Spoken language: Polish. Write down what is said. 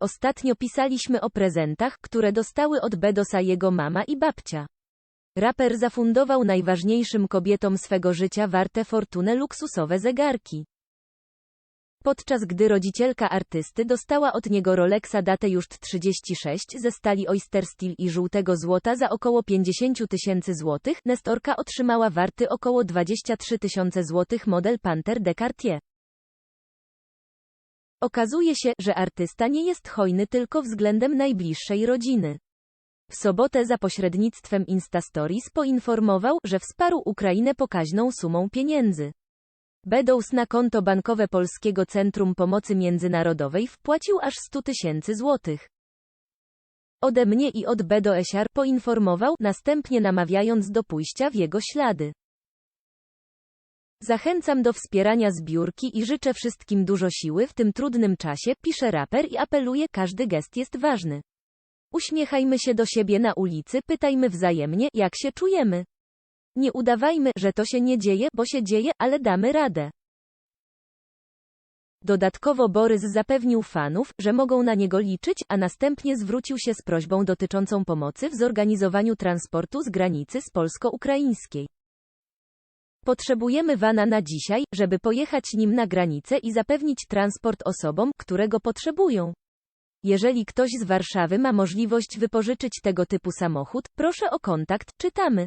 Ostatnio pisaliśmy o prezentach, które dostały od Bedosa jego mama i babcia. Raper zafundował najważniejszym kobietom swego życia warte fortunę luksusowe zegarki. Podczas gdy rodzicielka artysty dostała od niego Rolexa datę już 36 ze stali Oyster Steel i żółtego złota za około 50 tysięcy złotych, Nestorka otrzymała warty około 23 tysiące złotych model Panther de Cartier. Okazuje się, że artysta nie jest hojny tylko względem najbliższej rodziny. W sobotę za pośrednictwem Instastories poinformował, że wsparł Ukrainę pokaźną sumą pieniędzy. Bedous na konto bankowe Polskiego Centrum Pomocy Międzynarodowej wpłacił aż 100 tysięcy złotych. Ode mnie i od Bedo Esiar poinformował, następnie namawiając do pójścia w jego ślady. Zachęcam do wspierania zbiórki i życzę wszystkim dużo siły w tym trudnym czasie, pisze raper i apeluje, każdy gest jest ważny. Uśmiechajmy się do siebie na ulicy, pytajmy wzajemnie, jak się czujemy. Nie udawajmy, że to się nie dzieje, bo się dzieje, ale damy radę. Dodatkowo Borys zapewnił fanów, że mogą na niego liczyć, a następnie zwrócił się z prośbą dotyczącą pomocy w zorganizowaniu transportu z granicy z polsko-ukraińskiej. Potrzebujemy wana na dzisiaj, żeby pojechać nim na granicę i zapewnić transport osobom, które go potrzebują. Jeżeli ktoś z Warszawy ma możliwość wypożyczyć tego typu samochód, proszę o kontakt, czytamy.